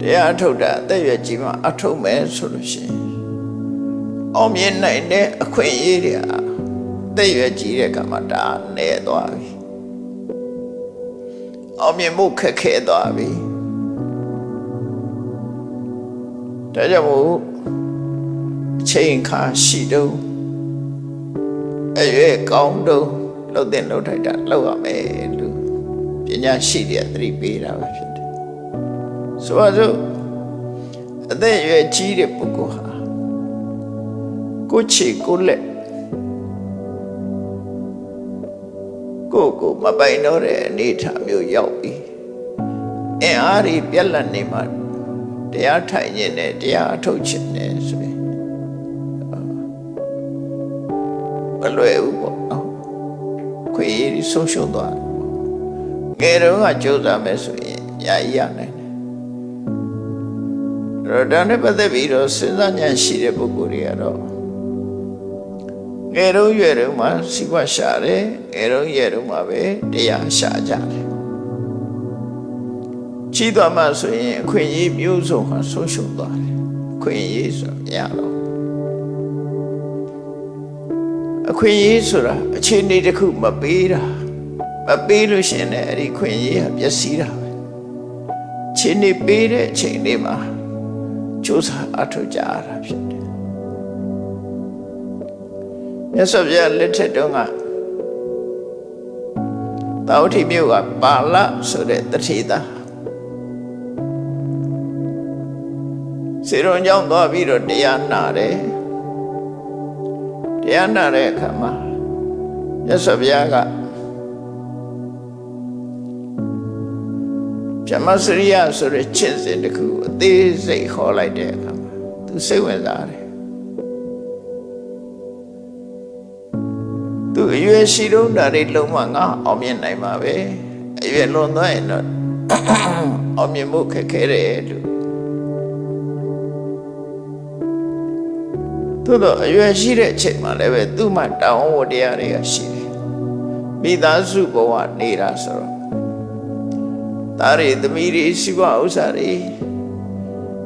တရားထုတ်တာအသက်ရွယ်ကြီးမှအထုတ်မယ်ဆိုလို့ရှိရင်အောင်မြင်နိုင်တဲ့အခွင့်အရေးတွေဟာအသက်ရွယ်ကြီးတဲ့ကမှဒါနေသွားပြီအောင်မြင်မှုခက်ခဲသွားပြီဒါကြောင့်မို့အချိန်ခါရှိတော့အရွယ်ကောင်းတော့လှုပ်တဲ့လှုပ်ထိုက်တာလှုပ်ရမယ်လို့ပညာရှိတဲ့သတိပေးတာပဲဖြစ်တယ် ဆိုပါစို့အသက်အရွယ်ကြီးတဲ့ပုဂ္ဂိုလ်ဟာကိုယ်ချီကိုယ်လက်ကိုယ်ကိုမပိုင်တော့တဲ့အနေအထားမျိုးရောက်ပြီအင်အားကြီးပြက်လက်နေမှတရားထိုင်ခြင်းနဲ့တရားအထုတ်ခြင်းနဲ့ဆိုရင်မလွယ်ဘူးပေါ့နော်ခွေရည်ဆုံးရှုံးသွားတယ်ငယ်တော့ကကြိုးစားမယ်ဆိုရင်ညာကြီးရနိုင် တယ်အဲ့တော့ဒါနဲ့ပတ်သက်ပြီးတော့စဉ်းစားဉာဏ်ရှိတဲ့ပုဂ္ဂိုလ်တွေကတော့ငယ်တော့ရွယ်တော့မှစီးပွားရှာတယ်ငယ်တော့ရွယ်တော့မှပဲတရားရှာကြတယ်ကြီးသွားမှဆိုရင်အခွင့်အရေးမျိုးစုံဟာဆုံးရှုံးသွားတယ်အခွင့်အရေးဆိုမရတော့အခွင့်အရေးဆိုတာအခြေအနေတစ်ခုမပေးတာမပေးလို့ရှရင်လည်းအဲ့ဒီခွင့်အရေးဟာပျက်စီးတာပဲအခြေအနေပေးတဲ့အချိန်လေးမှာ စူးစမ်းအထောက်ကြရတာဖြစ်တယ်မြတ်စွာဘုရားလက်ထက်တုန်းကတာဝတိမြို့ကပါဠဆိုတဲ့တထေသားစေရုံကြောင့်သွားပြီးတော့တရားနာတယ်တရားနာတဲ့အခါမှာမြတ်စွာဘုရားက ဗြဟ္မစရိယဆိုတဲ့ချင့်စဉ်တစ်ခုအသေးစိတ်ခေါ်လိုက်တဲ့အခါမှာသူစိတ်ဝင်စားတယ်သူအရွယ်ရှိတော့တာတွေလုံးဝငါအောင်မြင်နိုင်မှာပဲအရွယ်လွန်သွားရင်တော့အောင်မြင်မှုခက်ခဲတယ်လို့သို့တော့အရွယ်ရှိတဲ့အချိန်မှာလည်းပဲသူ့မှာတောင်းဝတရားတွေကရှိတယ်မိသားစုဘဝနေတာဆိုတော့ သားတွေသမီးတွေစီးပွားဥစ္စာတွေ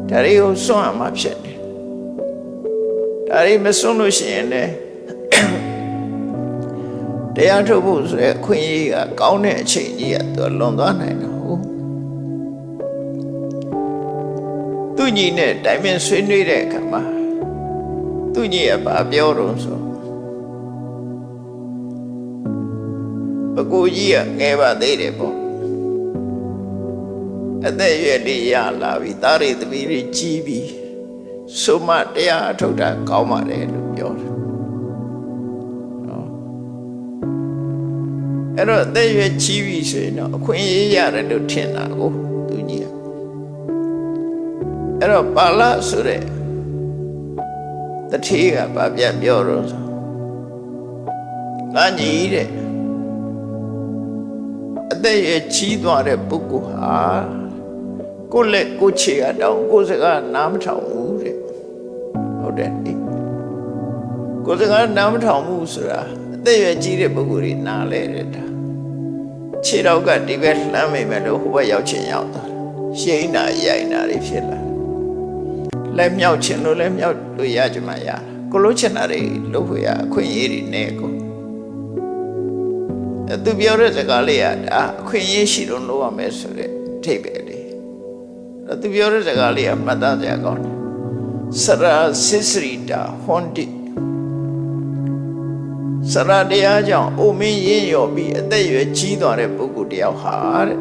ဒါတွေကိုစွန့်ရမှာဖြစ်တယ်ဒါတွေမစွန့်လို့ရှိရင်လည်းတရားထုတ်ဖို့ဆိုတဲ့အခွင့်အရေးကကောင်းတဲ့အချိန်ကြီးကသူလွန်သွားနိုင်တော့ဟုတ်သူညီနဲ့တိုင်ပင်ဆွေးနွေးတဲ့အခါမှာသူညီကဘာပြောတော့ဆိုအကိုကြီးကငယ်ပါသေးတယ်ပေါ့ အသက်အရွယ်လေးရလာပြီသားရိသမီးတွေကြီးပြီဆိုမှတရားအထုတ်တာကောင်းပါတယ်လို့ပြောတယ်အဲ့တော့အသက်အရွယ်ကြီးပြီဆိုရင်တော့အခွင့်အရေးရတယ်လို့ထင်တာကိုသူကြီးကအဲ့တော့ပါဠိဆိုတဲ့တတိကဗာပြပြောတော့ဆိုငါညီတဲ့အသက်အရွယ်ကြီးသွားတဲ့ပုဂ္ဂိုလ်ဟာ ကိုယ့်လက်ကိုယ်ခြေအတောင်ကိုယ်စကားနားမထောင်ဘူးတဲ့ဟုတ်တယ်ဒီကိုယ်စကားနားမထောင်ဘူးဆိုတာအသက်အရွယ်ကြီးတဲ့ပုဂ္ဂိုလ်တွေနားလဲတဲ့ဒါခြေတော့ကဒီဘက်လှမ်းမိမယ်လို့ဟိုဘက်ရောက်ချင်ရောက်သွားရှိန်နာရိုင်နာတွေဖြစ်လာလက်မြောက်ချင်လို့လက်မြောက်လို့ရကြမှာရကိုလို့ချင်တာတွေလို့ခွေရအခွင့်အရေးတွေနဲ့ကိုသူပြောတဲ့စကားလေးကဒါအခွင့်အရေးရှိလို့လုပ်ရမယ်ဆိုတဲ့အထိပ္ပယ်လေး သူပြောတဲ့စကားလေးကမှတ်သားစရာကောင်းတယ်စရာစစ္စရိတာဟွန်တိစရာတရားကြောင့်အိုမင်းရင်းရော်ပြီးအသက်အရွယ်ကြီးသွားတဲ့ပုဂ္ဂိုလ်တယောက်ဟာတဲ့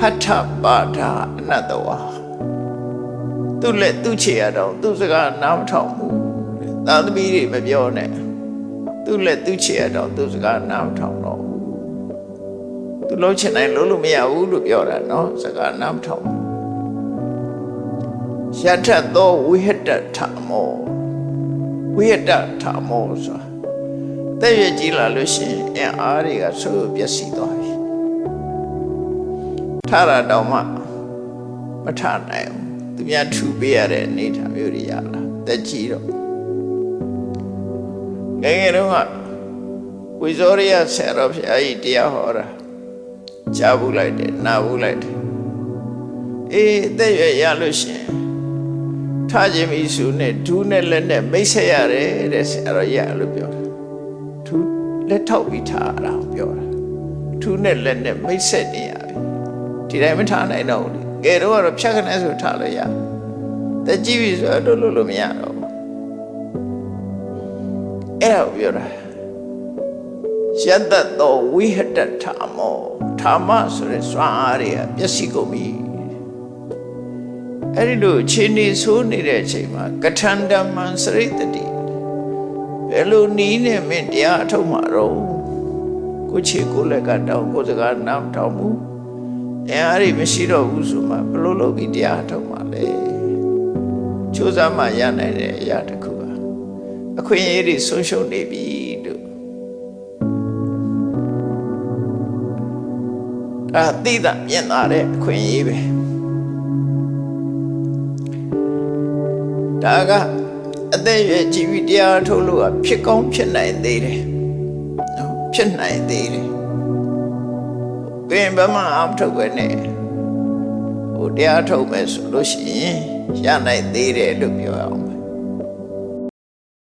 ဟထပါဒအနတ္တဝါသူ့လက်သူ့ခြေရတော့သူ့စကားနားမထောင်ဘူးသာသမီတွေမပြောနဲ့သူ့လက်သူ့ခြေရတော့သူ့စကားနားမထောင်တော့ဘူး သူလုံးချင်တိုင်းလုံးလို့မရဘူးလို့ပြောတာနော်စကားနားမထောင်ဘူးယထသောဝိဟတထမောဝိဟတထမောဆိုတဲ့ရကြည်လာလို့ရှိရင်အင်အားတွေကဆိုးပျက်စီးသွားပြီထရတော့မှမထနိုင်ဘူးသူများထူပေးရတဲ့အနေထားမျိုးတွေရလာတက်ကြည့်တော့ငယ်ငယ်တုန်းကဝိဇောရိယဆရာတော်ဘုရားကြီးတရားဟောတာ ကြားဘူးလိုက်တယ်နာဘူးလိုက်တယ်အေးအသက်ရွယ်ရလို့ရှရင်ထားခြင်းမိစုနဲ့ဒူးနဲ့လက်နဲ့မိတ်ဆက်ရတယ်တဲ့ဆရာတော်ရလို့ပြောတာဒူးလက်ထောက်ပြီးထားတာကိုပြောတာဒူးနဲ့လက်နဲ့မိတ်ဆက်နေရပြီဒီတိုင်းမထားနိုင်တော့ဘူးလေကဲတော့ကတော့ဖြတ်ခနဲ့ဆိုထားလို့ရတက်ကြည့်ပြီဆိုတော့လို့လို့မရတော့ဘူးအဲ့ဒါကိုပြောတာယတ္တတော်ဝိဟတထာမော ဓမ္မဆိုတဲ့စွမ်းအားတွေကပျက်စီးကုန်ပြီအဲ့ဒီလိုခြေနေဆိုးနေတဲ့အချိန်မှာကထန္တမံစရိတ္တိဘယ်လိုနီးနဲ့မင်းတရားအထုတ်မှာတော့ကိုခြေကိုလက်ကတောင်းကိုစကားနားမတောင်းဘူးတရားတွေမရှိတော့ဘူးဆိုမှဘယ်လိုလုပ်ပြီးတရားအထုတ်မှာလဲစူးစမ်းမှရနိုင်တဲ့အရာတစ်ခုပါအခွင့်အရေးတွေဆုံးရှုံးနေပြီလို့ ဒါသိတာမြင်တာတဲ့အခွင့်အရေးပဲဒါကအသက်အရွယ်ကြည်ပြီးတရားထုတ်လို့ကဖြစ်ကောင်းဖြစ်နိုင်သေးတယ်နော်ဖြစ်နိုင်သေးတယ်ဘယ်ဘမှအမထုတ်ပဲနဲ့ဟိုတရားထုတ်မယ်ဆိုလို့ရှိရင်ရနိုင်သေးတယ်လို့ပြောရအောင်ပဲ